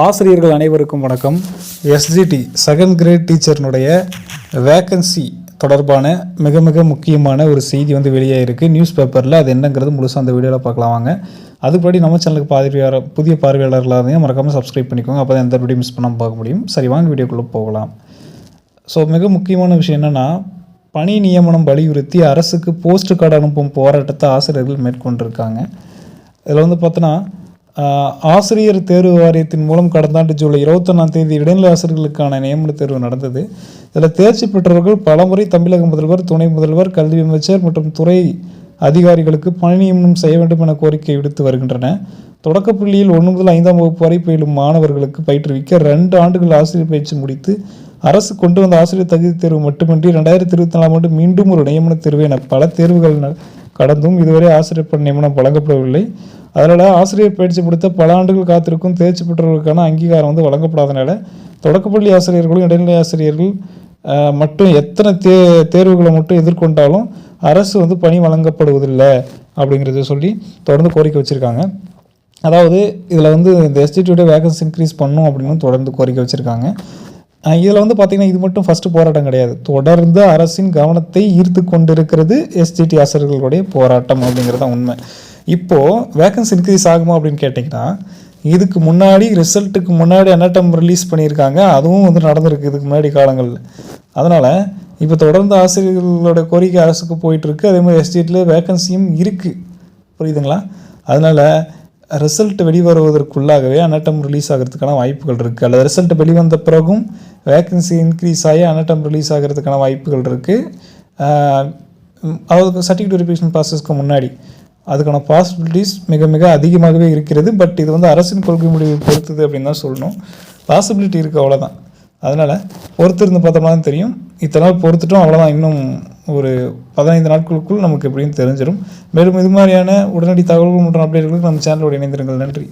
ஆசிரியர்கள் அனைவருக்கும் வணக்கம். எஸ்ஜிடி செகண்ட் கிரேட் டீச்சர்னுடைய வேக்கன்சி தொடர்பான மிக மிக முக்கியமான ஒரு செய்தி வந்து வெளியாகிருக்கு நியூஸ் பேப்பரில் அது என்னங்கிறது முழுசாக அந்த வீடியோவில் பார்க்கலாம் வாங்க. அதுபடி நம்ம சேனலுக்கு பார்வையாளர் புதிய பார்வையாளர்களாக இருந்தீங்க மறக்காமல் சப்ஸ்கிரைப் பண்ணிக்கோங்க. அப்போ தான் எந்த வீடியோ மிஸ் பண்ணாமல் பார்க்க முடியும். சரி வாங்க வீடியோக்குள்ளே போகலாம். ஸோ மிக முக்கியமான விஷயம் என்னென்னா பணி நியமனம் வலியுறுத்தி அரசுக்கு போஸ்ட் கார்டு அனுப்பும் போராட்டத்தை ஆசிரியர்கள் மேற்கொண்டிருக்காங்க. இதில் வந்து பார்த்தோன்னா ஆசிரியர் தேர்வு வாரியத்தின் மூலம் கடந்த ஆண்டு ஜூலை இருபத்தொன்னாம் தேதி இடைநிலை ஆசிரியர்களுக்கான நியமன தேர்வு நடந்தது. இதில் தேர்ச்சி பெற்றவர்கள் பலமுறை தமிழக முதல்வர் துணை முதல்வர் கல்வி அமைச்சர் மற்றும் துறை அதிகாரிகளுக்கு பணி நியமனம் செய்ய வேண்டும் என கோரிக்கை விடுத்து வருகின்றன தொடக்கப் ஒன்று முதல் ஐந்தாம் வகுப்பு வரை பயிலும் மாணவர்களுக்கு பயிற்றுவிக்க ரெண்டு ஆண்டுகள் ஆசிரியர் பயிற்சி முடித்து அரசு கொண்டு வந்த ஆசிரியர் தகுதி தேர்வு மட்டுமின்றி ரெண்டாயிரத்தி இருபத்தி நாலாம் ஆண்டு மீண்டும் ஒரு நியமன தேர்வு என பல தேர்வுகள் ந- கடந்தும் இதுவரை ஆசிரியர் பணி நியமனம் வழங்கப்படவில்லை. அதனால் ஆசிரியர் பயிற்சி முடித்த பல ஆண்டுகள் காத்திருக்கும் தேர்ச்சி பெற்றவர்களுக்கான அங்கீகாரம் வந்து வழங்கப்படாதனால தொடக்கப்பள்ளி ஆசிரியர்களும் இடைநிலை ஆசிரியர்கள் மட்டும் எத்தனை தே தேர்வுகளை மட்டும் எதிர்கொண்டாலும் அரசு வந்து பணி வழங்கப்படுவதில்லை அப்படிங்கிறத சொல்லி தொடர்ந்து கோரிக்கை வச்சுருக்காங்க. அதாவது இதில் வந்து இந்த எஸ்டிடியூட்டை வேகன்சி இன்க்ரீஸ் பண்ணும் அப்படின்னு தொடர்ந்து கோரிக்கை வச்சுருக்காங்க. இதில் வந்து பார்த்திங்கன்னா இது மட்டும் ஃபஸ்ட்டு போராட்டம் கிடையாது. தொடர்ந்து அரசின் கவனத்தை ஈர்த்து கொண்டிருக்கிறது எஸ்டிடி ஆசிரியர்களுடைய போராட்டம் அப்படிங்கிறது தான் உண்மை இப்போது வேகன்சி இன்க்ரீஸ் ஆகுமா அப்படின்னு கேட்டிங்கன்னா இதுக்கு முன்னாடி ரிசல்ட்டுக்கு முன்னாடி அனட்டம் ரிலீஸ் பண்ணியிருக்காங்க. அதுவும் வந்து நடந்திருக்கு இதுக்கு முன்னாடி காலங்களில். அதனால் இப்போ தொடர்ந்து ஆசிரியர்களோட கோரிக்கை அரசுக்கு போயிட்டுருக்கு அதே மாதிரி எஸ்டிடியில் வேகன்சியும் இருக்குது புரியுதுங்களா? அதனால் ரிசல்ட் வெளிவருவதற்குள்ளாகவே அனட்டம் ரிலீஸ் ஆகிறதுக்கான வாய்ப்புகள் இருக்குது அல்லது ரிசல்ட் வெளிவந்த பிறகும் வேகன்சி இன்க்ரீஸ் ஆகி அனட்டம் ரிலீஸ் ஆகிறதுக்கான வாய்ப்புகள் இருக்குது அதாவது சர்டிஃபிகேட் வெரிஃபிகேஷன் ப்ராசஸ்க்கு முன்னாடி அதுக்கான பாசிபிலிட்டிஸ் மிக மிக அதிகமாகவே இருக்கிறது. பட் இது வந்து அரசின் கொள்கை முடிவை பொறுத்தது அப்படின்னு தான் சொல்லணும். பாசிபிலிட்டி இருக்குது அவ்வளோதான் அதனால் பொறுத்திருந்து பார்த்தோம்னா தான் தெரியும். இத்தனை நாள் பொறுத்துட்டோம் அவ்வளோதான் இன்னும் ஒரு பதினைந்து நாட்களுக்குள் நமக்கு எப்படின்னு தெரிஞ்சிடும் மேலும் இது மாதிரியான உடனடி தகவல்கள் மற்றும் அப்டேட்களுக்கு நம்ம சேனலோடு இணைந்திருங்கள். நன்றி.